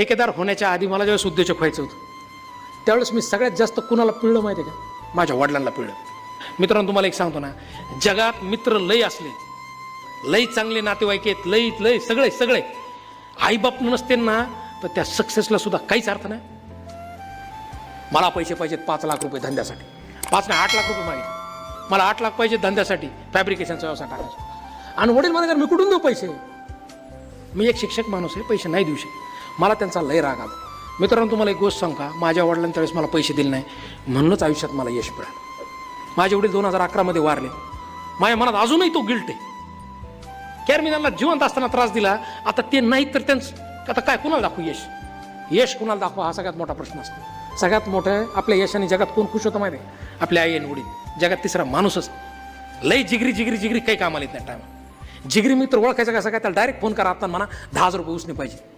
ठेकेदार होण्याच्या आधी मला ज्यावेळेस उद्योजक व्हायचं होतं त्यावेळेस मी सगळ्यात जास्त कुणाला पिळलं माहिती आहे का? माझ्या वडिलांना पिळलं. मित्रांनो तुम्हाला एक सांगतो ना जगात मित्र लय असले लय चांगले नातेवाईक आहेत लय लय सगळे सगळे. आईबाप नसते ना तर त्या सक्सेसला सुद्धा काहीच अर्थ नाही. मला पैसे पाहिजेत पाच लाख रुपये धंद्यासाठी. पाच नाही आठ लाख रुपये मागितले मला आठ लाख पाहिजे धंद्यासाठी फॅब्रिकेशनचा व्यवसाय टाकायचा. आणि वडील म्हणा मी कुठून देऊ पैसे? मी एक शिक्षक माणूस आहे पैसे नाही देऊ शकत. मला त्यांचा लय राग आला. मित्रांनो तुम्हाला एक गोष्ट सांग का? माझ्या वडिलांनी त्यावेळेस मला पैसे दिले नाही. म्हणूनच आयुष्यात मला यश मिळालं. माझे वडील दोन हजार अकरामध्ये वारले. माझ्या मनात अजूनही तो गिल्ट आहे. कॅर मी त्यांना जिवंत असताना त्रास दिला. आता ते नाहीत तर त्यांचं आता काय कुणाला दाखवू यश? यश कुणाला दाखवा हा सगळ्यात मोठा प्रश्न असतो. सगळ्यात मोठं आपल्या यशाने जगात कोण खुश होतं माहिती आहे आपल्या आई आणि वडील. जगात तिसरा माणूसच लई जिगरी जिगरी जिगरी काही कामाला येत नाही टायमा जिगरी मित्र ओळखायचा कसं काय त्याला डायरेक्ट फोन करा. आता म्हणा दहा हजार रुपये उसने पाहिजे.